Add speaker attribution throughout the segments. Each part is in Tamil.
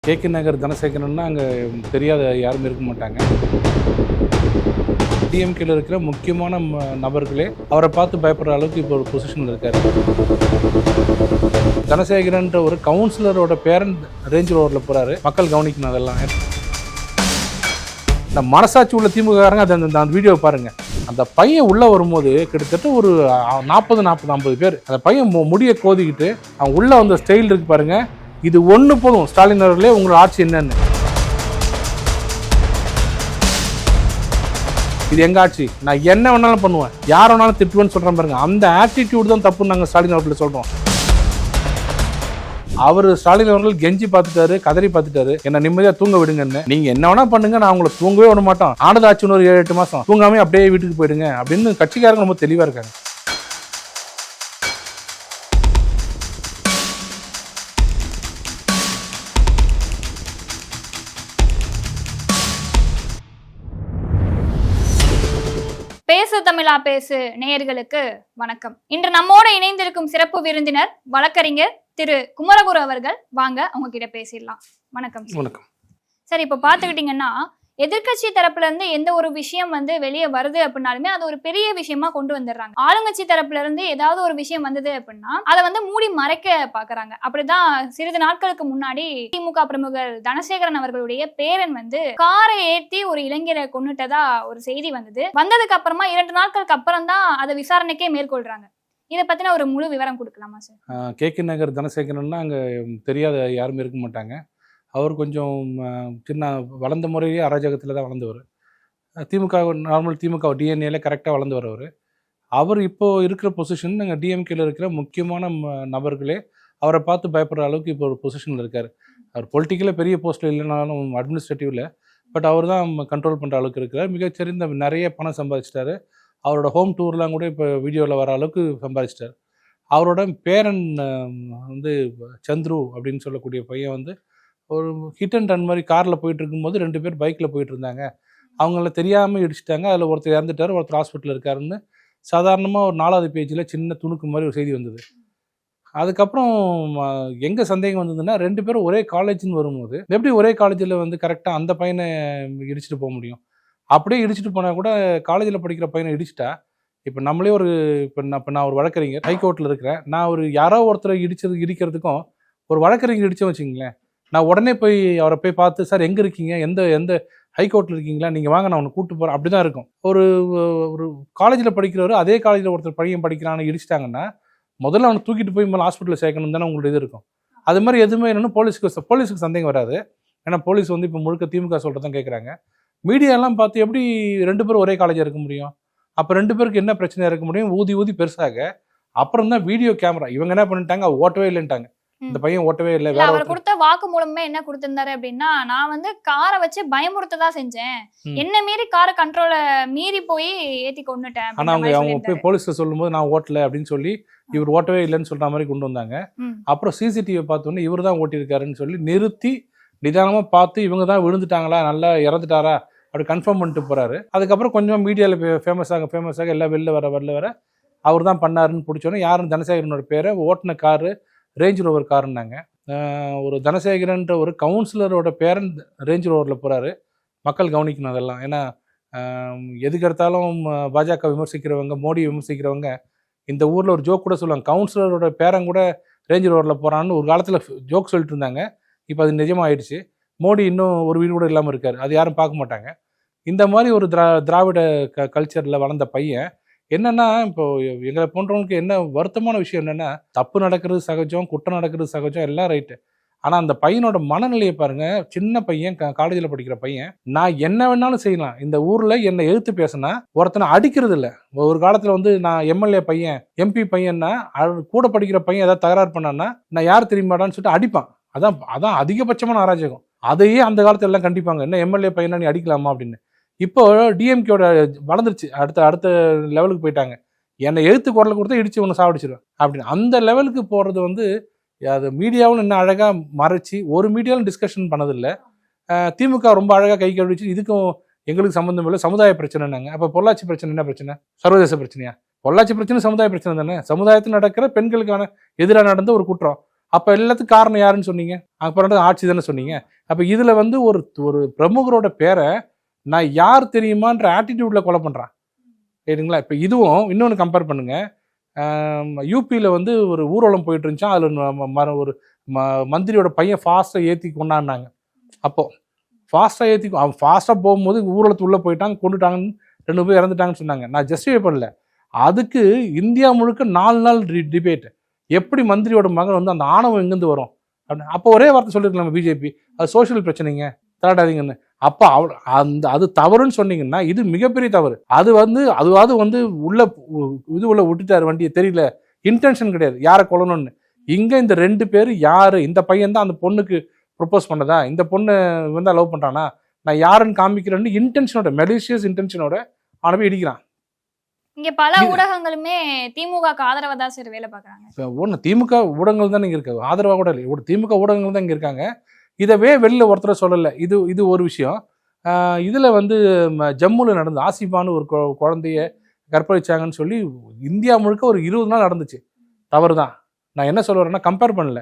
Speaker 1: கே கே நகர் தனசேகரன்னா அங்கே தெரியாத யாரும் இருக்க மாட்டாங்க. டிஎம்கேல இருக்கிற முக்கியமான நபர்களே அவரை பார்த்து பயப்படுற அளவுக்கு இப்போ ஒரு பொசிஷனில் இருக்கார். தனசேகரன்ற ஒரு கவுன்சிலரோட பேரண்ட் ரேஞ்ச் ரோவரில் போகிறாரு மக்கள் கவனிக்கணும் அதெல்லாம். இந்த மனசாட்சி உள்ள திமுககாரங்க அதை அந்த அந்த வீடியோவை பாருங்கள் அந்த பையன் உள்ளே வரும்போது கிட்டத்தட்ட ஒரு நாற்பது நாற்பது ஐம்பது பேர். அந்த பையன் மு- கோதிக்கிட்டு அவன் உள்ளே வந்த ஸ்டைல் இருக்கு பாருங்கள் இது ஒன்று போதும். ஸ்டாலின் அவர்களே உங்களோட ஆட்சி என்னன்னு. இது எங்க ஆட்சி? நான் என்ன வேணாலும் பண்ணுவேன். யார் வேணாலும் திட்டுவேன்னு சொல்கிறேன் பாருங்க. அந்த ஆட்டிடியூட் தான் தப்புன்னு நாங்கள் ஸ்டாலின் அவர்களை சொல்கிறோம் அவர் ஸ்டாலின் அவர்கள் கெஞ்சி பார்த்துட்டாரு கதறி பார்த்துட்டாரு. என்ன நிம்மதியா தூங்க விடுங்கன்னு. நீங்க என்ன வேணா பண்ணுங்க நான் உங்களை தூங்கவே விட மாட்டோம். ஆனதாச்சுன்னு ஒரு ஏழு எட்டு மாசம். தூங்காம அப்படியே வீட்டுக்கு போயிடுங்க அப்படின்னு கட்சிக்காரங்க ரொம்ப தெளிவா இருக்காங்க.
Speaker 2: பேசு தமிழா பேசு நேயர்களுக்கு வணக்கம். இன்று நம்மோடு இணைந்திருக்கும் சிறப்பு விருந்தினர் வழக்கறிஞர் திரு குமரகுரு அவர்கள். வாங்க அவங்க கிட்ட பேசிடலாம். வணக்கம் சார்.
Speaker 1: வணக்கம்.
Speaker 2: சார் இப்போ பார்த்துக்கிட்டிங்கன்னா எதிர்க்கட்சி தரப்புல இருந்து எந்த ஒரு விஷயம் வந்து வெளியே வருது அப்படின்னாலுமே அது ஒரு பெரிய விஷயமா கொண்டு வந்துடுறாங்க. ஆளுங்கட்சி தரப்புல இருந்து ஏதாவது ஒரு விஷயம் வந்தது அப்படின்னா அதை வந்து மூடி மறைக்க பாக்குறாங்க. அப்படிதான் சிறிது நாட்களுக்கு முன்னாடி திமுக பிரமுகர் தனசேகரன் அவர்களுடைய பேரன் வந்து காரை ஏத்தி ஒரு இளைஞரை கொன்னுட்டதா ஒரு செய்தி வந்தது. வந்ததுக்கு அப்புறமா இரண்டு நாட்களுக்கு அப்புறம் தான் அதை விசாரணைக்கே மேற்கொள்றாங்க. இதை பத்தின ஒரு முழு விவரம் கொடுக்கலாமா சார்?
Speaker 1: கே கே நகர் தனசேகரன்னா அங்கே தெரியாத யாருமே இருக்க மாட்டாங்க. அவர் கொஞ்சம் சின்ன வளர்ந்த முறையே அராஜகத்தில் தான் வளர்ந்தவர். திமுக நார்மல் திமுக டிஎன்ஏல கரெக்டாக வளர்ந்து வரவர் அவர். இப்போ இருக்கிற பொசிஷன் நாங்கள் டிஎம்கேல இருக்கிற முக்கியமான நபர்களே அவரை பார்த்து பயப்படுற அளவுக்கு இப்போ ஒரு பொசிஷனில் இருக்கார். அவர் பொலிட்டிக்கலாக பெரிய போஸ்ட்டில் இல்லைனாலும் அட்மினிஸ்ட்ரேட்டிவில் பட் அவர் தான் கண்ட்ரோல் பண்ணுற அளவுக்கு இருக்கிறார். மிகச்சிறந்த நிறைய பணம் சம்பாதிச்சிட்டாரு. அவரோட ஹோம் டூர்லாம் கூட இப்போ வீடியோவில் வர அளவுக்கு சம்பாதிச்சிட்டார். அவரோட பேரன் வந்து சந்துரு அப்படின்னு சொல்லக்கூடிய பையன் வந்து ஒரு ஹிட் அண்ட் ரன் மாதிரி காரில் போயிட்டு இருக்கும்போது ரெண்டு பேர் பைக்கில் போயிட்டு இருந்தாங்க அவங்கள தெரியாமல் இடிச்சிட்டாங்க. அதில் ஒருத்தர் இறந்துட்டார் ஒருத்தர் ஹாஸ்பிட்டலில் இருக்காருன்னு சாதாரணமாக ஒரு நாலாவது பேஜில் சின்ன துணுக்கு மாதிரி ஒரு செய்தி வந்தது. அதுக்கப்புறம் எங்கே சந்தேகம் வந்ததுன்னா ரெண்டு பேரும் ஒரே காலேஜ்னு வரும்போது எப்படி ஒரே காலேஜில் வந்து கரெக்டாக அந்த பையனை இடிச்சிட்டு போக முடியும்? அப்படியே இடிச்சிட்டு போனால் கூட காலேஜில் படிக்கிற பையனை இடிச்சிட்டா இப்போ நம்மளே ஒரு இப்போ நான் இப்போ நான் ஒரு வழக்கறிஞர் ஹைகோர்ட்டில் இருக்கிறேன். நான் ஒரு யாரோ ஒருத்தரை இடிச்சது இடிக்கிறதுக்கும் ஒரு வழக்கறிஞர் இடிச்சோம் வச்சுங்களேன் நான் உடனே போய் அவரை போய் பார்த்து சார் எங்கே இருக்கீங்க? எந்த எந்த ஹைகோர்ட்டில் இருக்கீங்களா? நீங்கள் வாங்க நான் உன்னை கூப்பிட்டு போகிறேன் அப்படி தான் இருக்கும். ஒரு ஒரு காலேஜில் படிக்கிறவர் அதே காலேஜில் ஒருத்தர் பையன் படிக்கிறான்னு இடிச்சிட்டாங்கன்னா முதல்ல அவனை தூக்கிட்டு போய் மேலே ஹாஸ்பிட்டலில் சேர்க்கணும் தானே உங்களோட இது இருக்கும். அது மாதிரி எதுவுமே என்னென்னு போலீஸுக்கு போலீஸுக்கு சந்தேகம் வராது. ஏன்னா போலீஸ் வந்து இப்போ முழுக்க திமுக சொல்கிறதான் கேட்குறாங்க மீடியாலாம் பார்த்து எப்படி ரெண்டு பேரும் ஒரே காலேஜாக இருக்க முடியும்? அப்போ ரெண்டு பேருக்கு என்ன பிரச்சனையாக இருக்க முடியும்? ஊதி ஊதி பெருசாக. அப்புறம் தான் வீடியோ கேமரா இவங்க என்ன பண்ணிட்டாங்க? ஓட்டவே இல்லைன்ட்டாங்க. இந்த பையன் ஓட்டவே இல்லை
Speaker 2: அவர் கொடுத்த வாக்கு மூலமே என்ன கொடுத்திருந்தாரு அப்படின்னா நான் வந்து காரை வச்சு பயமுறுத்ததா செஞ்சேன். என்ன மீறி காரை கண்ட்ரோல மீறி போய் ஏத்தி கொண்டுட்டேன்
Speaker 1: ஆனா அவங்க அவங்க போய் போலீஸ்ல சொல்லும்போது நான் ஓட்டல அப்படின்னு சொல்லி இவர் ஓட்டவே இல்லைன்னு சொல்ற மாதிரி கொண்டு வந்தாங்க. அப்புறம் சிசிடிவி பார்த்தோன்னே இவர் தான் ஓட்டியிருக்காருன்னு சொல்லி நிறுத்தி நிதானமா பார்த்து இவங்க தான் விழுந்துட்டாங்களா நல்லா இறந்துட்டாரா அப்படி கன்ஃபார்ம் பண்ணிட்டு போறாரு. அதுக்கப்புறம் கொஞ்சம் மீடியாவில் ஃபேமஸ் ஆக ஃபேமஸ் ஆக எல்லாம் வெளில வர வெளில வர அவர் தான் பண்ணாருன்னு பிடிச்சோன்னே யாரும் தனசேகரனோட பேரை ஓட்டின காரு ரேஞ்ச் ரோவர் காருன்னாங்க ஒரு தனசேகரன்ற ஒரு கவுன்சிலரோட பேரன் ரேஞ்ச் ரோவரில் போகிறாரு மக்கள் கவனிக்கணும் அதெல்லாம். ஏன்னா எதுக்கெடுத்தாலும் பாஜக விமர்சிக்கிறவங்க மோடி விமர்சிக்கிறவங்க இந்த ஊரில் ஒரு ஜோக் கூட சொல்லுவாங்க. கவுன்சிலரோட பேரன் கூட ரேஞ்ச் ரோவரில் போகிறான்னு ஒரு காலத்தில் ஜோக் சொல்லிட்டு இருந்தாங்க. இப்போ அது நிஜமாயிடுச்சு. மோடி இன்னும் ஒரு வீடு கூட இல்லாமல் இருக்கார். அது யாரும் பார்க்க மாட்டாங்க. இந்த மாதிரி ஒரு திரா திராவிட க கல்ச்சரில் வளர்ந்த பையன் என்னன்னா இப்போ எங்களை போன்றவனுக்கு என்ன வருத்தமான விஷயம் என்னன்னா தப்பு நடக்கிறது சகஜம் குற்றம் நடக்கிறது சகஜம் எல்லாம் ரைட்டு ஆனால் அந்த பையனோட மனநிலையை பாருங்க. சின்ன பையன் காலேஜில் படிக்கிற பையன் நான் என்ன வேணாலும் செய்யலாம். இந்த ஊரில் என்னை எதிர்த்து பேசினா ஒருத்தனை அடிக்கிறது இல்லை. ஒரு காலத்தில் வந்து நான் எம்எல்ஏ பையன் எம்பி பையன்னா கூட படிக்கிற பையன் ஏதாவது தகராறு பண்ணான்னா நான் யார் தெரியுமாடான்னு சொல்லிட்டு அடிப்பான். அதான் அதான் அதிகபட்சமான அராஜகம். அதையே அந்த காலத்துல எல்லாம் கண்டிப்பாங்க. என்ன எம்எல்ஏ பையனா நீ அடிக்கலாமா அப்படின்னு. இப்போ டிஎம்கேயோட வளர்ந்துருச்சு. அடுத்த அடுத்த லெவலுக்கு போயிட்டாங்க. என்னை எழுத்து குரல் கொடுத்தா இடிச்சு ஒன்று சாவடிச்சிருவேன். அப்படின்னு. அந்த லெவலுக்கு போகிறது வந்து அது மீடியாவும் இன்னும் அழகாக மறைச்சி ஒரு மீடியாவும் டிஸ்கஷன் பண்ணதில்லை. திமுக ரொம்ப அழகாக கை கழுவிச்சு இதுக்கும் எங்களுக்கு சம்மந்தம் இல்லை. சமுதாய பிரச்சனைனாங்க அப்போ பொள்ளாச்சி பிரச்சனை என்ன பிரச்சனை? சர்வதேச பிரச்சனையா? பொள்ளாச்சி பிரச்சனை சமுதாய பிரச்சனை தானே? சமுதாயத்தில் நடக்கிற பெண்களுக்கான எதிராக நடந்த ஒரு குற்றம். அப்போ எல்லாத்துக்கும் காரணம் யாருன்னு சொன்னீங்க? அப்புறம் ஆட்சி தானே சொன்னீங்க? அப்போ இதில் வந்து ஒரு ஒரு பிரமுகரோட பேரை நான் யார் தெரியுமான்ற ஆட்டிடியூட்ல கொலை பண்ணுறான் சரிங்களா இப்போ இதுவும் இன்னொன்று கம்பேர் பண்ணுங்க. யூபியில் வந்து ஒரு ஊர்வலம் போயிட்டு இருந்துச்சா அதில் மர ஒரு ம மந்திரியோட பையன் ஃபாஸ்ட்டாக ஏற்றி கொண்டாடினாங்க. அப்போது ஃபாஸ்ட்டாக ஏற்றி அவன் ஃபாஸ்ட்டாக போகும்போது ஊர்வலத்து உள்ளே போயிட்டாங்க கொண்டுட்டாங்கன்னு ரெண்டு பேர் இறந்துட்டாங்கன்னு சொன்னாங்க. நான் ஜஸ்டிஃபை பண்ணல. அதுக்கு இந்தியா முழுக்க நாலு நாள் டிபேட் எப்படி மந்திரியோட மகன் வந்து அந்த ஆணவம் எங்கேருந்து வரும்? அப்படின்னு அப்போ ஒரே வார்த்தை சொல்லியிருக்கலாம் பிஜேபி அது சோஷியல் பிரச்சனைங்க. தலையிடாதீங்கன்னு அப்போ அவ அந்த அது தவறுன்னு சொன்னீங்கன்னா இது மிகப்பெரிய தவறு. அது வந்து அதுவாவது வந்து உள்ள இது உள்ள விட்டுட்டாரு வண்டியை தெரியல. இன்டென்ஷன் கிடையாது. யாரை கொல்லணும்னு. இங்க இந்த ரெண்டு பேர் யாரு இந்த பையன் தான் அந்த பொண்ணுக்கு ப்ரொப்போஸ் பண்ணதா? இந்த பொண்ணு வந்து லவ் பண்றானா? நான் யாருன்னு காமிக்கிறேன்னு இன்டென்ஷனோட மெலிஷியஸ் இன்டென்ஷனோட அவனை போய் இடிக்கிறான்.
Speaker 2: இங்க பல ஊடகங்களுமே திமுகக்கு ஆதரவா தான் சார் வேலை பாக்குறாங்க
Speaker 1: இப்போ ஒன்று திமுக ஊடகங்கள் தான் இங்கே இருக்கு. ஆதரவாக கூட இல்லை. ஒரு திமுக ஊடகங்கள் தான் இங்கே இருக்காங்க. இதவே வெளியில் ஒருத்தர் சொல்லலை. இது இது ஒரு விஷயம். இதில் வந்து ஜம்முவில் நடந்து ஆசிஃபான்னு ஒரு குழந்தைய கற்பழிச்சாங்கன்னு சொல்லி இந்தியா முழுக்க ஒரு இருபது நாள் நடந்துச்சு. தவறு தான் நான் என்ன சொல்ல வரேன்னா கம்பேர் பண்ணல.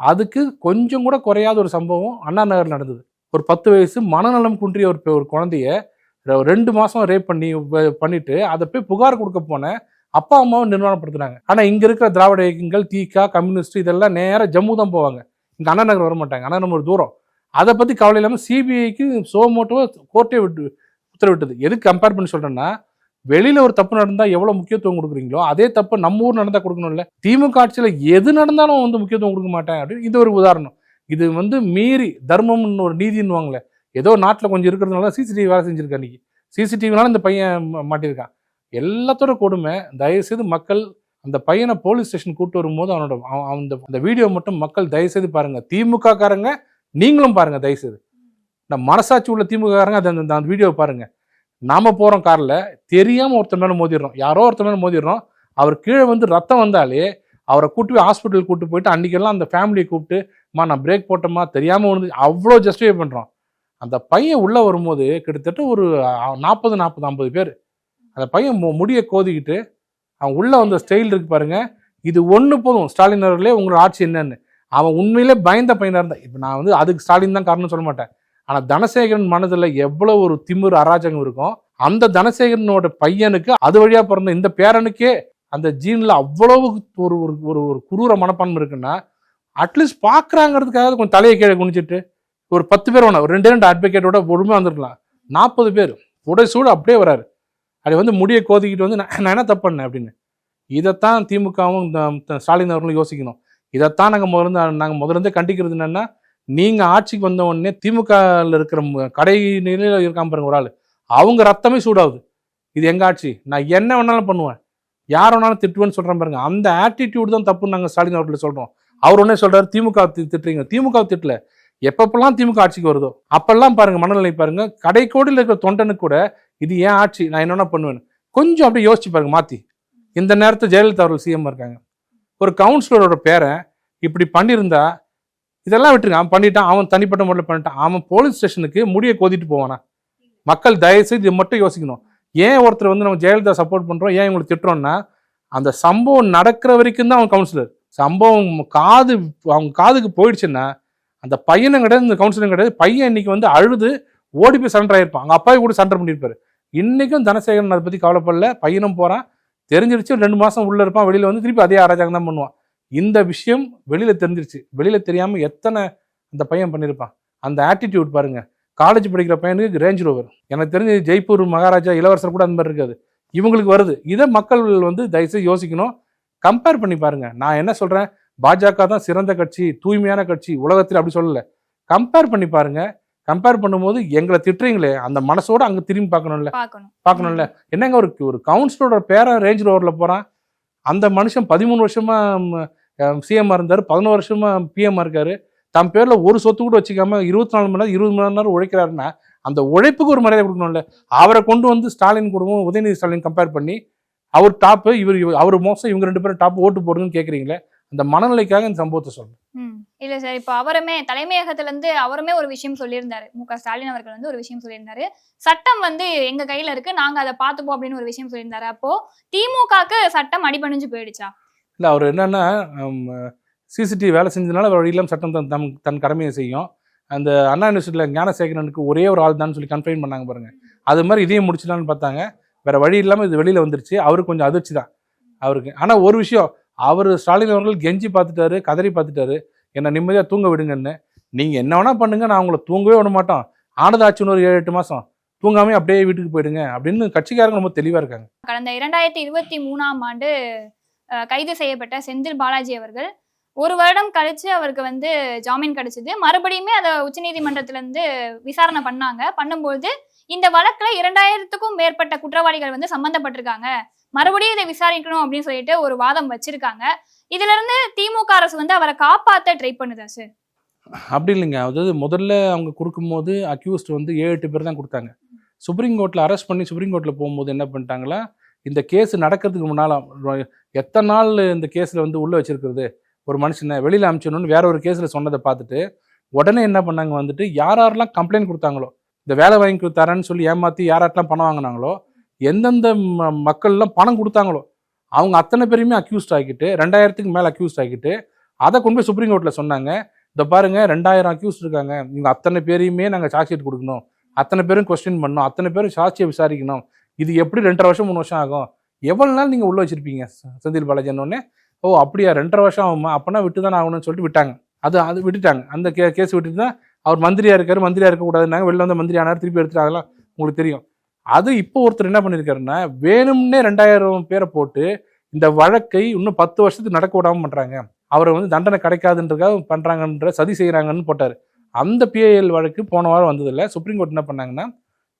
Speaker 1: அதுக்கு கொஞ்சம் கூட குறையாத ஒரு சம்பவம் அண்ணா நகர் நடந்தது. ஒரு பத்து வயசு மனநலம் குன்றிய ஒரு ஒரு குழந்தைய ரெண்டு மாதம் ரேப் பண்ணி பண்ணிட்டு அதை போய் புகார் கொடுக்க போன அப்பா அம்மாவும் நிர்மாணப்படுத்துனாங்க ஆனால் இங்கே இருக்கிற திராவிட இயக்கங்கள் தீகா கம்யூனிஸ்ட் இதெல்லாம் நேராக ஜம்மு தான் போவாங்க. இங்கே அண்ணா நகர் வர மாட்டாங்க அண்ணா நகர் ஒரு தூரம். அதை பற்றி கவலை இல்லாமல் சிபிஐக்கு சோமோட்டோ கோர்ட்டே விட்டு உத்தரவிட்டது. எதுக்கு கம்பேர் பண்ணி சொல்கிறேன்னா வெளியில் ஒரு தப்பு நடந்தால் எவ்வளோ முக்கியத்துவம் கொடுக்குறீங்களோ அதே தப்பு நம்ம ஊர் நடந்தால் கொடுக்கணும்ல. திமுக ஆட்சியில் எது நடந்தாலும் வந்து முக்கியத்துவம் கொடுக்க மாட்டேன் அப்படின்னு இது ஒரு உதாரணம். இது வந்து மீறி தர்மம்னு ஒரு நீதின்னுவாங்களே ஏதோ நாட்டில் கொஞ்சம் இருக்கிறதுனால சிசிடிவி வேலை செஞ்சுருக்கேன் அன்னைக்கு சிசிடிவினால இந்த பையன் மாட்டியிருக்கான். எல்லாத்தோட கொடுமை தயவுசெய்து மக்கள் அந்த பையனை போலீஸ் ஸ்டேஷன் கூட்டு வரும்போது அவனோட அந்த அந்த வீடியோ மட்டும் மக்கள் தயவுசெய்து பாருங்க. திமுக காரங்க நீங்களும் பாருங்க தயவுசெய்து. நான் மனசாட்சி உள்ள திமுக காரங்க அந்த அந்த- அந்த வீடியோவை பாருங்க. நாம போறோம் கார்ல தெரியாம ஒருத்தர் மேல மோதிடுறோம். யாரோ ஒருத்தர் மேல மோதிடுறோம். அவர் கீழே வந்து ரத்தம் வந்தாலே அவரை கூட்டு போய் ஹாஸ்பிட்டல் கூட்டு போயிட்டு அன்னைக்கெல்லாம் அந்த ஃபேமிலியை கூப்பிட்டு மா நான் பிரேக் போட்டோமா தெரியாம வந்து அவ்வளோ ஜஸ்டிஃபை பண்றோம். அந்த பையன் உள்ள வரும்போது கிட்டத்தட்ட ஒரு நாற்பது நாற்பது ஐம்பது பேர். அந்த பையன் மு- முடிய கோதிக்கிட்டு அவன் உள்ளே வந்த ஸ்டைல் இருக்கு பாருங்க. இது ஒன்று போதும். ஸ்டாலின் அவர்களே உங்களோட ஆட்சி என்னன்னு. அவன் உண்மையிலே பயந்த பையனாக இருந்தான் இப்போ நான் வந்து அதுக்கு ஸ்டாலின் தான் காரணம் சொல்ல மாட்டேன். ஆனால் தனசேகரன் மனதில் எவ்வளோ ஒரு திமிர் அராஜகம் இருக்கும் அந்த தனசேகரனோட பையனுக்கு அது வழியாக பிறந்த இந்த பேரனுக்கே அந்த ஜீனில் அவ்வளவு ஒரு ஒரு ஒரு ஒரு குரூர மனப்பான்மை இருக்குன்னா அட்லீஸ்ட் பார்க்குறாங்கிறதுக்காக கொஞ்சம் தலையை கீழே குனிச்சிட்டு ஒரு பத்து பேர் வேணாம் ஒரு ரெண்டு ரெண்டு அட்வொகேட்டோட பொறுமையாக வந்திருக்கலாம். நாற்பது பேர். உடை சூடு அப்படியே வராரு. அது வந்து முடியை கோதிக்கிட்டு வந்து நான் என்ன தப்பு பண்ணேன்? அப்படின்னு. இதைத்தான் திமுகவும் இந்த ஸ்டாலின் அவர்களும் யோசிக்கணும். இதைத்தான் நாங்கள் முதலிருந்து நாங்கள் முதலிருந்தே கண்டிக்கிறது என்னென்னா நீங்கள் ஆட்சிக்கு வந்த உடனே திமுகவில் இருக்கிற கடை நிலையில் இருக்காம பாருங்க ஒரு ஆள். அவங்க ரத்தமே சூடாகுது. இது எங்கள் ஆட்சி? நான் என்ன வேணாலும் பண்ணுவேன். யார் வேணாலும் திட்டுவேன்னு சொல்கிறேன் பாருங்க. அந்த ஆட்டிடியூட் தான் தப்புன்னு நாங்கள் ஸ்டாலின் அவர்களை சொல்கிறோம் அவர் உடனே சொல்கிறார் திமுக திட்டுறீங்க. திமுக திட்டல. எப்பப்பெல்லாம் திமுக ஆட்சிக்கு வருதோ அப்பெல்லாம் பாருங்க மனநிலை பாருங்க கடைக்கோடியில் இருக்கிற தொண்டனுக்கு கூட இது ஏன் ஆட்சி? நான் என்னென்ன பண்ணுவேன். கொஞ்சம் அப்படியே யோசிச்சு பாருங்க மாத்தி. இந்த நேரத்தில் ஜெயலலிதா அவர்கள் சிஎம் இருக்காங்க. ஒரு கவுன்சிலரோட பேரை இப்படி பண்ணியிருந்தா இதெல்லாம் விட்டுருங்க. அவன் பண்ணிட்டான் அவன் தனிப்பட்ட முறையில் பண்ணிட்டான். அவன் போலீஸ் ஸ்டேஷனுக்கு முடியை கோதிட்டு போவானா? மக்கள் தயவுசெய்து இது மட்டும் யோசிக்கணும். ஏன் ஒருத்தர் வந்து நம்ம ஜெயலலிதா சப்போர்ட் பண்ணுறோம் ஏன் இவங்களை திட்டுறோம்னா அந்த சம்பவம் நடக்கிற வரைக்கும் தான் அவன் கவுன்சிலர் சம்பவம் காது அவங்க காதுக்கு போயிடுச்சுன்னா அந்த பையனும் கிடையாது இந்த கவுன்சிலரும் கிடையாது. பையன் இன்னைக்கு வந்து அழுது ஓடி போய் சண்டை ஆயிருப்பான். அவங்க அப்பாவை கூட சண்டை பண்ணியிருப்பாரு. இன்றைக்கும் தனசேகரன் அதை பற்றி கவலைப்படல. பையனும் போகிறான் தெரிஞ்சிருச்சு ரெண்டு மாதம் உள்ளே இருப்பான் வெளியில் வந்து திருப்பி அதே அராஜகம் தான் பண்ணுவான். இந்த விஷயம் வெளியில் தெரிஞ்சிருச்சு. வெளியில் தெரியாமல் எத்தனை அந்த பையன் பண்ணியிருப்பான் அந்த ஆட்டிடியூட் பாருங்கள் காலேஜ் படிக்கிற பையனுக்கு ரேஞ்ச் ரோவர் எனக்கு தெரிஞ்சு ஜெய்ப்பூர் மகாராஜா இளவரசர் கூட அந்த மாதிரி இருக்காது. இவங்களுக்கு வருது. இதை மக்கள் வந்து தயவுசெய்து யோசிக்கணும். கம்பேர் பண்ணி பாருங்கள் நான் என்ன சொல்கிறேன் பாஜக தான் சிறந்த கட்சி தூய்மையான கட்சி உலகத்தில் அப்படி சொல்லலை. கம்பேர் பண்ணி பாருங்கள் கம்பேர் பண்ணும்போது எங்களை திட்டுறீங்களே அந்த மனசோட அங்க திரும்பி பார்க்கணும்ல?
Speaker 2: பார்க்கணும்.
Speaker 1: பார்க்கணும்ல. என்னங்க ஒரு ஒரு கவுன்சிலரோட பேரை ரேஞ்ச் ரோவர்ல போறான். அந்த மனுஷன் பதிமூணு வருஷமா சிஎம் இருந்தாரு பதினோரு வருஷமா பிஎம் இருக்காரு. தன் பேர்ல ஒரு சொத்து கூட வச்சுக்காம இருபத்தி நாலு மணி நேரம் இருபது மணி நேரம் உழைக்கிறாருன்னா அந்த உழைப்புக்கு ஒரு மரியாதை கொடுக்கணும்ல. அவரை கொண்டு வந்து ஸ்டாலின் குடும்பம் உதயநிதி ஸ்டாலின் கம்பேர் பண்ணி அவர் டாப்பு இவர் அவர் மோசம் இவங்க ரெண்டு பேரும் டாப் ஓட்டு போடுங்கன்னு கேக்குறீங்களே அந்த மனநிலைக்காக இந்த சம்பவத்தை சொல்றேன்.
Speaker 2: ம். இல்ல சார் இப்போ அவருமே தலைமையகத்துல இருந்து அவருமே ஒரு விஷயம் சொல்லியிருந்தாரு. மு க ஸ்டாலின் அவர்கள் வந்து ஒரு விஷயம் சொல்லியிருந்தாரு. சட்டம் வந்து எங்க கையில இருக்கு நாங்க அதை பார்த்துப்போம் அப்படின்னு ஒரு விஷயம் சொல்லியிருந்தாரு. அப்போ திமுகக்கு சட்டம் அடிபணிஞ்சு போயிடுச்சா?
Speaker 1: இல்லை அவர் என்னன்னா சிசிடிவி வேலை செஞ்சதுனால அவர் வழியில்லாம சட்டம் தன் தம் தன் கடமையை செய்யும். அந்த அண்ணா யூனிவர்சிட்டியில் ஞானசேகரனுக்கு ஒரே ஒரு ஆள் தான் சொல்லி கன்ஃபைன் பண்ணாங்க பாருங்க. அது மாதிரி இதையும் முடிச்சிடலான்னு பார்த்தாங்க. வேற வழி இல்லாமல் இது வெளியில் வந்துருச்சு. அவருக்கு கொஞ்சம் அதிர்ச்சி தான் அவருக்கு ஆனால் ஒரு விஷயம் அவர் ஸ்டாலின் அவர்கள் கெஞ்சி பார்த்துட்டாரு கதறி பார்த்துட்டாரு. என்னை நிம்மதியாக தூங்க விடுங்கன்னு. நீங்கள் என்ன வேணா பண்ணுங்க நான் உங்களை தூங்கவே விட மாட்டோம். ஆனதாச்சுன்னு ஒரு ஏழு எட்டு மாதம் தூங்காமே அப்படியே வீட்டுக்கு போயிடுங்க அப்படின்னு கட்சிக்காரங்க ரொம்ப தெளிவாக இருக்காங்க.
Speaker 2: கடந்த இரண்டாயிரத்தி இருபத்தி மூணாம் ஆண்டு அஹ், கைது செய்யப்பட்ட செந்தில் பாலாஜி அவர்கள் ஒரு வருடம் கழிச்சு அவருக்கு வந்து ஜாமீன் கிடைச்சது. மறுபடியுமே அதை உச்சநீதிமன்றத்துல இருந்து விசாரணை பண்ணாங்க. பண்ணும்போது இந்த வழக்குல இரண்டாயிரத்துக்கும் மேற்பட்ட குற்றவாளிகள் வந்து சம்பந்தப்பட்டிருக்காங்க. மறுபடியும் இதை விசாரிக்கணும் அப்படின்னு சொல்லிட்டு ஒரு வாதம் வச்சிருக்காங்க. இதுல இருந்து திமுக அரசு வந்து அவரை காப்பாத்த ட்ரை பண்ணுதா சார்
Speaker 1: அப்படி இல்லைங்க. அதாவது முதல்ல அவங்க கொடுக்கும்போது அக்யூஸ்ட் வந்து ஏழு எட்டு பேர் தான் கொடுத்தாங்க. சுப்ரீம் கோர்ட்டில் அரெஸ்ட் பண்ணி சுப்ரீம் கோர்ட்டில் போகும்போது என்ன பண்ணிட்டாங்களா? இந்த கேஸ் நடக்கிறதுக்கு முன்னால் எத்தனை நாள் இந்த கேஸில் வந்து உள்ளே வச்சிருக்கிறது? ஒரு மனுஷனை வெளியில் அனுப்பிச்சிடணும்னு வேற ஒரு கேஸில் சொன்னதை பார்த்துட்டு உடனே என்ன பண்ணாங்க வந்துட்டு யார் யாரெல்லாம் கம்ப்ளைண்ட் கொடுத்தாங்களோ இந்த வேலை வாங்கி தரேன்னு சொல்லி ஏமாற்றி யாராட்டெல்லாம் பணம் வாங்கினாங்களோ எந்தெந்த ம- மக்கள்லாம் பணம் கொடுத்தாங்களோ அவங்க அத்தனை பேருமே அக்யூஸ்ட் ஆகிட்டு ரெண்டாயிரத்துக்கு மேலே அக்யூஸ்ட் ஆகிட்டு அதை கொண்டு போய் சுப்ரீம் கோர்ட்டில் சொன்னாங்க. இந்த பாருங்க ரெண்டாயிரம் அக்யூஸ்ட் இருக்காங்க. இவங்க அத்தனை பேரையுமே நாங்கள் சார்ஜ் ஷீட் கொடுக்கணும். அத்தனை பேரும் கொஸ்டின் பண்ணணும். அத்தனை பேரும் சாட்சியை விசாரிக்கணும். இது எப்படி ரெண்டரை வருஷம் மூணு வருஷம் ஆகும்? எவ்வளோ நாள் நீங்கள் உள்ளே வச்சிருப்பீங்க? செந்தில் பாலாஜி ஓ அப்படியா ரெண்டரை வருஷம் ஆகுமா? அப்போனா விட்டு தானே ஆகணும்னு சொல்லிட்டு விட்டாங்க. அது அது விட்டுட்டாங்க. அந்த கே கேஸ் விட்டுட்டு தான் அவர் மந்திரியாக இருக்கார். மந்திரியாக இருக்கக்கூடாதுன்னாங்க. வெளில வந்து மந்திரி ஆனார். திருப்பி எடுத்துட்டு அதெல்லாம் உங்களுக்கு தெரியும். அது இப்போ ஒருத்தர் என்ன பண்ணியிருக்காருன்னா வேணும்னே ரெண்டாயிரம் பேரை போட்டு இந்த வழக்கை இன்னும் பத்து வருஷத்துக்கு நடக்க விடாமல் பண்ணுறாங்க அவரை வந்து தண்டனை கிடைக்காதுன்றதுக்காக பண்ணுறாங்கன்ற சதி செய்கிறாங்கன்னு போட்டார். அந்த பிஏஎல் வழக்கு போன வாரம் வந்ததில்லை. சுப்ரீம் கோர்ட் என்ன பண்ணாங்கன்னா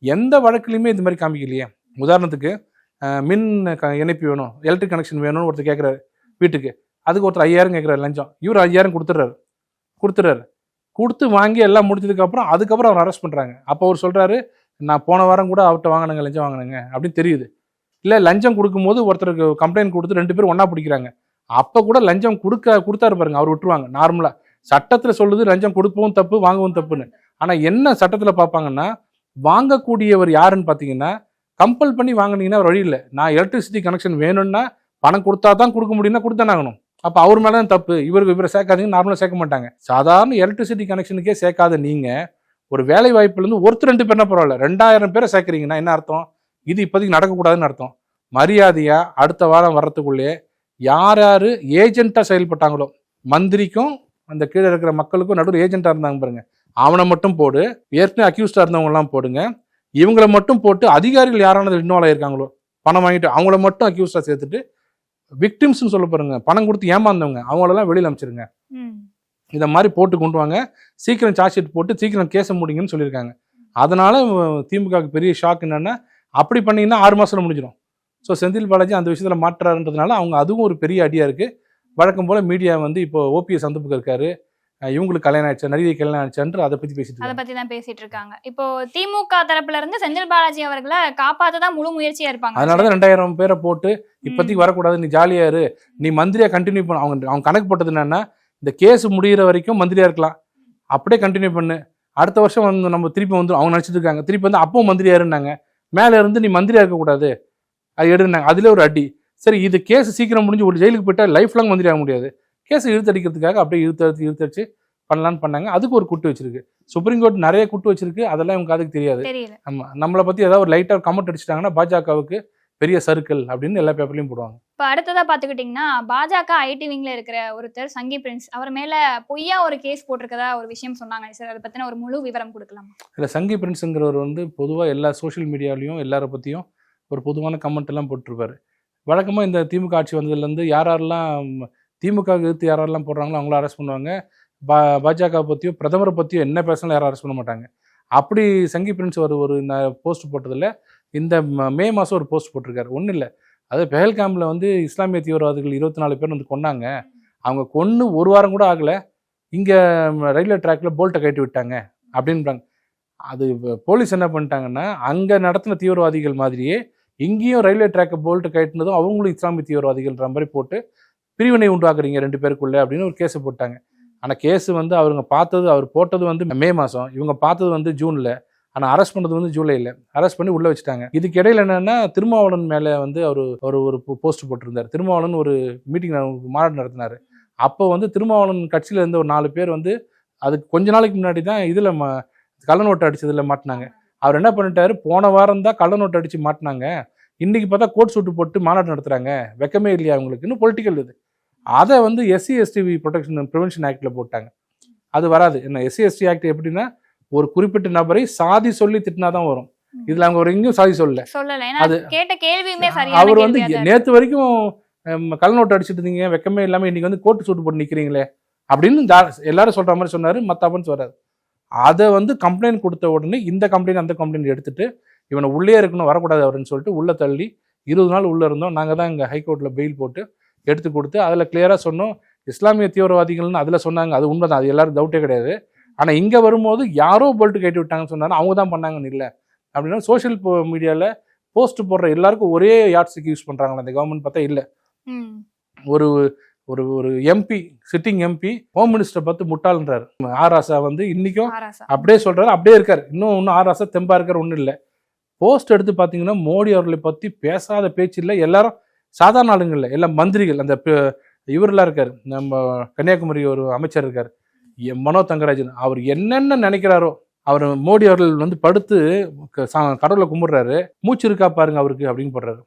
Speaker 1: எந்த வழக்குலையுமே இந்த மாதிரி காமிக்கலையே. உதாரணத்துக்கு மின் க- இணைப்பு வேணும் எலக்ட்ரிக் கனெக்ஷன் வேணும்னு ஒருத்தர் கேட்குறாரு வீட்டுக்கு. அதுக்கு ஒருத்தர் ஐயாயிரம் கேட்குறாரு லஞ்சம். இவர் ஐயாயிரம் கொடுத்துட்றாரு. கொடுத்துட்றாரு. கொடுத்து வாங்கி எல்லாம் முடிச்சதுக்கப்புறம் அதுக்கப்புறம் அவர் அரெஸ்ட் பண்ணுறாங்க அப்போ அவர் சொல்கிறாரு நான் போன வாரம் கூட அவர்கிட்ட வாங்கினங்க லஞ்சம் வாங்கினேங்க. அப்படின்னு தெரியுது. இல்லை லஞ்சம் கொடுக்கும்போது ஒருத்தருக்கு கம்ப்ளைண்ட் கொடுத்து ரெண்டு பேரும் ஒன்றா பிடிக்கிறாங்க. அப்போ கூட லஞ்சம் கொடுக்க கொடுத்தாரு பாருங்க அவர் விட்டுருவாங்க நார்மலாக சட்டத்தில் சொல்லுது லஞ்சம் கொடுப்பவும் தப்பு வாங்கவும் தப்புன்னு. ஆனால் என்ன சட்டத்தில் பார்ப்பாங்கன்னா வாங்கக்கூடியவர் யாருன்னு பார்த்தீங்கன்னா கம்பல் பண்ணி வாங்கினீங்கன்னா ஒரு வழி இல்லை. நான் எலக்ட்ரிசிட்டி கனெக்ஷன் வேணும்னா பணம் கொடுத்தா தான் கொடுக்க முடியும்னா கொடுத்தானே ஆகணும். அப்போ அவர் மேலே தான் தப்பு. இவருக்கு இவரை சேர்க்காதீங்க நார்மலாக சேர்க்க மாட்டாங்க. சாதாரண எலக்ட்ரிசிட்டி கனெக்ஷனுக்கே சேர்க்காத நீங்கள் ஒரு வேலை வாய்ப்புலேருந்து ஒருத்தர் ரெண்டு பேர்னா பரவாயில்ல. ரெண்டாயிரம் பேரை சேர்க்குறீங்கன்னா என்ன அர்த்தம்? இது இப்போதைக்கு நடக்கக்கூடாதுன்னு அர்த்தம். மரியாதையாக அடுத்த வாரம் வர்றதுக்குள்ளே யார் யார் ஏஜென்ட்டாக செயல்பட்டாங்களோ மந்திரிக்கும் அந்த கீழே இருக்கிற மக்களுக்கும் நடுவில் ஏஜென்ட்டாக இருந்தாங்க பாருங்க. அவனை மட்டும் போடு ஏற்கனவே அக்யூஸ்டாக இருந்தவங்கலாம் போடுங்க. இவங்கள மட்டும் போட்டு அதிகாரிகள் யாரானது இன்வால்வ் ஆகியிருக்காங்களோ பணம் வாங்கிட்டு அவங்கள மட்டும் அக்யூஸ்டாக சேர்த்துட்டு விக்டிம்ஸ்னு சொல்ல பாருங்க. பணம் கொடுத்து ஏமாந்தவங்க அவங்களெல்லாம் வெளியில் அனுப்பிச்சிருங்க. இதை மாதிரி போட்டு கொண்டு வாங்க சீக்கிரம் சார்ஜ் ஷீட் போட்டு சீக்கிரம் கேஸை முடிங்கன்னு சொல்லியிருக்காங்க. அதனால திமுகவுக்கு பெரிய ஷாக் என்னன்னா அப்படி பண்ணீங்கன்னா ஆறு மாசத்துல முடிஞ்சிடும். ஸோ செந்தில் பாலாஜி அந்த விஷயத்துல மாற்றாருன்றதுனால அவங்க அதுவும் ஒரு பெரிய அடியா இருக்கு. வழக்கம் போல மீடியா வந்து இப்போ ஓபிஎஸ் அந்த பக்கம் இருக்காரு. இவங்களுக்கு கல்யாணம் ஆயிடுச்சு நடிகை கல்யாணம் ஆயிடுச்சுன்ற அதை பத்தி பேசிட்டு
Speaker 2: அதை பத்தி தான் பேசிட்டு இருக்காங்க. இப்போ திமுக தரப்புல இருந்து செந்தில் பாலாஜி அவர்களை காப்பாத்த தான் முழு முயற்சியா இருப்பாங்க.
Speaker 1: அதனாலதான் ரெண்டாயிரம் பேரை போட்டு இப்போதைக்கு வரக்கூடாது நீ ஜாலியா இரு. நீ மந்திரியா கண்டினியூ பண்ண. அவங்க அவங்க கணக்கு போட்டது என்னன்னா இந்த கேஸ் முடியிற வரைக்கும் மந்திரியா இருக்கலாம். அப்படியே கண்டினியூ பண்ணு. அடுத்த வருஷம் வந்து நம்ம திருப்பி வந்து அவங்க நினைச்சிட்டு இருக்காங்க. திருப்பி வந்து அப்பவும் மந்திரியா இருந்தாங்க. மேல இருந்து நீ மந்திரியா இருக்கக்கூடாது அது எடுனாங்க அதுல ஒரு அடி. சரி இது கேஸ் சீக்கிரம் முடிஞ்சு ஒரு ஜெயிலுக்கு போயிட்டா லைஃப் லாங் மந்திரி ஆக முடியாது. கேஸ் இழுத்தடிக்கிறதுக்காக அப்படியே இழுத்தடிச்சு இழுத்தடிச்சு பண்ணலான்னு பண்ணாங்க. அதுக்கு ஒரு குட்டு வச்சிருக்கு. சுப்ரீம் கோர்ட் நிறைய குட்டு வச்சிருக்கு. அதெல்லாம் இவங்க அதுக்கு தெரியாது.
Speaker 2: தெரியல
Speaker 1: ஆமா. நம்மளை பத்தி ஏதாவது ஒரு லைட்டா கமெண்ட் அடிச்சிட்டாங்கன்னா பாஜகவுக்கு பெரிய சர்க்கிள் அப்படின்னு எல்லா பேப்பர்லயும் போடுவாங்க.
Speaker 2: இப்போ அடுத்ததாக பார்த்துக்கிட்டிங்கன்னா பாஜக ஐடி விங்கில் இருக்கிற ஒருத்தர் சங்கி பிரின்ஸ் அவர் மேலே பொய்யா ஒரு கேஸ் போட்டிருக்கதா ஒரு விஷயம் சொன்னாங்க சார் அதை பற்றின ஒரு முழு விவரம் கொடுக்கலாம்?
Speaker 1: இல்லை சங்கி பிரின்ஸுங்கிறவர் வந்து பொதுவாக எல்லா சோஷியல் மீடியாலையும் எல்லாரை பற்றியும் ஒரு பொதுவான கமெண்ட் எல்லாம் போட்டிருப்பாரு. வழக்கமாக இந்த திமுக ஆட்சி வந்ததுலேருந்து யார் யாரெல்லாம் திமுக எதிர்த்து யாரெல்லாம் போடுறாங்களோ அவங்கள அரெஸ்ட் பண்ணுவாங்க. பா பாஜக பற்றியோ பிரதமரை பற்றியோ என்ன பேசினாலும் யாரும் அரெஸ்ட் பண்ண மாட்டாங்க. அப்படி சங்கி பிரின்ஸ் ஒரு ஒரு போஸ்ட் போட்டதில் இந்த ம- மே மாதம் ஒரு போஸ்ட் போட்டிருக்காரு. ஒன்றும் இல்லை. அது பெஹல்காமில் வந்து இஸ்லாமிய தீவிரவாதிகள் இருபத்தி நாலு பேர் வந்து கொண்டாங்க அவங்க கொன்று ஒரு வாரம் கூட ஆகலை. இங்கே ரயில்வே ட்ராக்ல போல்ட்டை கட்டி விட்டாங்க அப்படின்றாங்க. அது போலீஸ் என்ன பண்ணிட்டாங்கன்னா அங்கே நடத்தின தீவிரவாதிகள் மாதிரியே இங்கேயும் ரயில்வே ட்ராக்கை போல்ட்டு கட்டினதும் அவங்களும் இஸ்லாமிய தீவிரவாதிகள்ன்ற மாதிரி போட்டு பிரிவினை உண்டாக்குறீங்க ரெண்டு பேருக்குள்ளே அப்படின்னு ஒரு கேஸை போட்டாங்க. ஆனால் கேஸு வந்து அவங்க பார்த்தது அவர் போட்டது வந்து மே மாதம் இவங்க பார்த்தது வந்து ஜூனில். ஆனால் அரெஸ்ட் பண்ணது வந்து ஜூலையில் அரெஸ்ட் பண்ணி உள்ளே வச்சுட்டாங்க. இதுக்கு இடையில என்னென்னா திருமாவளவன் மேலே வந்து அவர் ஒரு ஒரு போஸ்ட் போட்டிருந்தார். திருமாவளவன் ஒரு மீட்டிங் மாநாடு நடத்தினார். அப்போ வந்து திருமாவளவன் கட்சியில் இருந்த ஒரு நாலு பேர் வந்து அதுக்கு கொஞ்ச நாளைக்கு முன்னாடி தான் இதில் ம கள்ள நோட்டு அடித்ததில் மாட்டினாங்க. அவர் என்ன பண்ணிட்டாரு? போன வாரம் தான் கள்ள நோட்டு மாட்டினாங்க. இன்றைக்கி பார்த்தா கோட் சூட்டு போட்டு மாநாடு நடத்துகிறாங்க வெக்கமே இல்லையா அவங்களுக்கு இன்னும் பொலிட்டிக்கல் இது. அதை வந்து எஸ்சி எஸ்டி ப்ரொடெக்ஷன் ப்ரிவென்ஷன் ஆக்டில் போட்டாங்க. அது வராது. என்ன எஸ்சி எஸ்டி ஆக்ட் எப்படின்னா ஒரு குறிப்பிட்ட நபரை சாதி சொல்லி திட்டினா தான் வரும் இதுல அவங்க ஒரு எங்கேயும் சாதி சொல்லல. அது-
Speaker 2: கேட்ட கேள்வியுமே
Speaker 1: அவர் வந்து நேத்து வரைக்கும் ஹம், கள்ள நோட்டு அடிச்சிட்டு இருந்தீங்க வெக்கமே இல்லாம இன்னைக்கு வந்து கோட்டு சூட்டு போட்டு நிக்கிறீங்களே அப்படின்னு எல்லாரும் சொல்ற மாதிரி சொன்னாரு மத்தாப்பன்னு சொல்றாரு அதை வந்து கம்ப்ளைண்ட் கொடுத்த உடனே இந்த கம்ப்ளைண்ட் அந்த கம்ப்ளைண்ட் எடுத்துட்டு இவனை உள்ளே இருக்கணும் வரக்கூடாது அவருன்னு சொல்லிட்டு உள்ள தள்ளி இருபது நாள் உள்ள இருந்தோம். நாங்க தான் இங்க ஹைகோர்ட்ல பெயில் போட்டு எடுத்து கொடுத்து அதுல கிளியரா சொன்னோம். இஸ்லாமிய தீவிரவாதிகள்னு அதுல சொன்னாங்க. அது உண்மைதான். அது எல்லாரும் டவுட்டே கிடையாது. ஆனா இங்க வரும்போது யாரோ போல்ட்டு கேட்டு விட்டாங்கன்னு சொன்னாரு அவங்க தான் பண்ணாங்கன்னு இல்லை. அப்படின்னா சோஷியல் மீடியால போஸ்ட் போடுற எல்லாருக்கும் ஒரே யாட்ஸுக்கு யூஸ் பண்றாங்களா அந்த கவர்மெண்ட் பார்த்தா இல்ல. ஒரு ஒரு ஒரு MP sitting MP home minister பார்த்து முட்டாள்ன்றாரு. ஆர் ஆசா வந்து இன்னைக்கும்
Speaker 2: ஆராசா.
Speaker 1: அப்படியே சொல்றாரு அப்படியே இருக்காரு. இன்னும் இன்னும் ஆர் ஆசா தெம்பா இருக்காரு ஒன்றும் இல்லை. போஸ்ட் எடுத்து பார்த்தீங்கன்னா மோடி அவர்களை பத்தி பேசாத பேச்சு இல்லை. எல்லாரும் சாதாரண ஆளுங்க இல்லை. எல்லாம் மந்திரிகள். அந்த இவரெல்லாம் இருக்காரு. நம்ம கன்னியாகுமரி ஒரு அமைச்சர் இருக்காரு. மனோ தங்கராஜன் அவர் என்னென்ன நினைக்கிறாரோ அவர் மோடி அவர்கள் வந்து படுத்து க- சா- கடவுளை கும்பிடுறாரு. மூச்சு இருக்கா பாருங்க அவருக்கு அப்படின்னு போடுறாரு.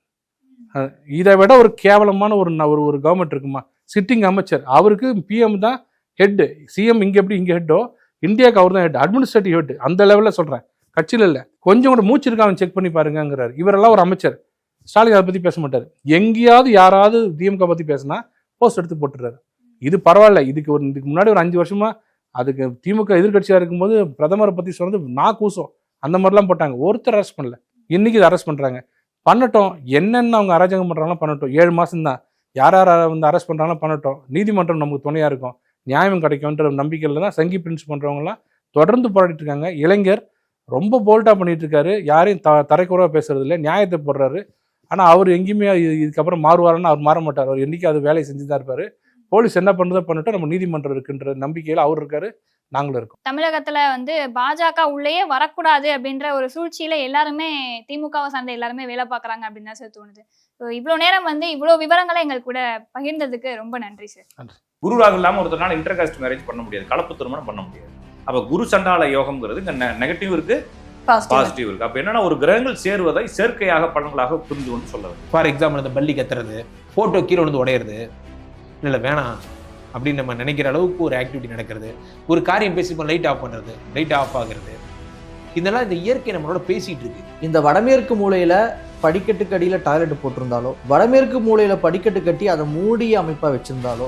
Speaker 1: இதை விட ஒரு கேவலமான ஒரு ஒரு ஒரு கவர்மெண்ட் இருக்குமா? சிட்டிங் அமைச்சர். அவருக்கு பிஎம் தான் ஹெட்டு சிஎம் இங்கே எப்படி இங்கே ஹெட்டோ இந்தியாவுக்கு அவர் தான் ஹெட் அட்மினிஸ்ட்ரேட்டிவ் ஹெட் அந்த லெவலில் சொல்கிறேன் கட்சியில் இல்லை. கொஞ்சம் கூட மூச்சு இருக்கா அவன் செக் பண்ணி பாருங்கிறாரு இவரெல்லாம் ஒரு அமைச்சர். ஸ்டாலின் அதை பற்றி பேச மாட்டார். எங்கேயாவது யாராவது திமுக பற்றி பேசினா போஸ்ட் எடுத்து போட்டுறாரு இது பரவாயில்ல இதுக்கு ஒரு இதுக்கு முன்னாடி ஒரு அஞ்சு வருஷமா அதுக்கு திமுக எதிர்கட்சியாக இருக்கும்போது பிரதமரை பற்றி சொன்னது நான் கூசம். அந்த மாதிரிலாம் போட்டாங்க. ஒருத்தர் அரெஸ்ட் பண்ணல. இன்னைக்கு இதை அரெஸ்ட் பண்ணுறாங்க பண்ணட்டும். என்னென்ன அவங்க அராஜகம் பண்ணுறாங்களோ பண்ணட்டும். ஏழு மாதம் தான் யார் யார் வந்து அரெஸ்ட் பண்ணுறாங்களோ பண்ணட்டும். நீதிமன்றம் நமக்கு துணையாக இருக்கும். நியாயம் கிடைக்கும்ன்ற நம்பிக்கையில் தான் சங்கி பிரின்ஸ் பண்ணுறவங்களாம் தொடர்ந்து போராடிட்டு இருக்காங்க. இளைஞர் ரொம்ப போல்ட்டாக பண்ணிட்டு இருக்காரு. யாரையும் த தரைக்குறவாக பேசுறது இல்லை. நியாயத்தை போடுறாரு. ஆனால் அவர் எங்கேயுமே இதுக்கப்புறம் மாறுவாருன்னு அவர் மாற மாட்டார். அவர் என்னைக்கு அது வேலையை செஞ்சு தான் இருப்பார். போலீஸ் என்ன பண்ணுறதோ பண்ணட்டும் நம்ம நீதிமன்றம் இருக்குன்ற நம்பிக்கையில அவர் இருக்காரு நாங்களும் இருக்கோம்.
Speaker 2: தமிழகத்துல வந்து பாஜக உள்ளேயே வரக்கூடாது அப்படின்ற ஒரு சூழ்ச்சியில எல்லாருமே திமுகவை சார்ந்த எல்லாருமே வேலை பார்க்கறாங்க அப்படின்னு தான் சார் தோணுது. ஸோ இவ்வளோ நேரம் வந்து இவ்வளோ விவரங்களை எங்களுக்கு கூட பகிர்ந்ததுக்கு ரொம்ப நன்றி சார்
Speaker 3: குரு ராகு இல்லாம ஒருத்தனால இன்டர் காஸ்ட் மேரேஜ் பண்ண முடியாது கலப்பு திருமணம் பண்ண முடியாது. அப்ப குரு சண்டால யோகம்ங்கிறது இங்க நெகட்டிவ் இருக்கு பாசிட்டிவ் இருக்கு. அப்ப என்னன்னா ஒரு கிரகங்கள் சேருவதை சேர்க்கையாக பலன்களாக புரிந்து கொண்டு சொல்ல
Speaker 4: ஃபார் எக்ஸாம்பிள் இந்த பள்ளி கத்துறது ஃபோட்டோ கீழே விழுந்து உடையிறது இல்லை வேணாம். அப்படின்னு நம்ம நினைக்கிற அளவுக்கு ஒரு ஆக்டிவிட்டி நடக்கிறது. ஒரு காரியம் பேசிப்போம் லைட் ஆஃப் பண்ணுறது லைட் ஆஃப் ஆகிறது. இதெல்லாம் இந்த இயற்கை நம்மளோட பேசிகிட்டு இருக்கு.
Speaker 5: இந்த வடமேற்கு மூலையில் படிக்கட்டுக்கு அடியில் டாய்லெட் போட்டிருந்தாலோ வடமேற்கு மூலையில் படிக்கட்டு கட்டி அதை மூடிய அமைப்பாக வச்சுருந்தாலோ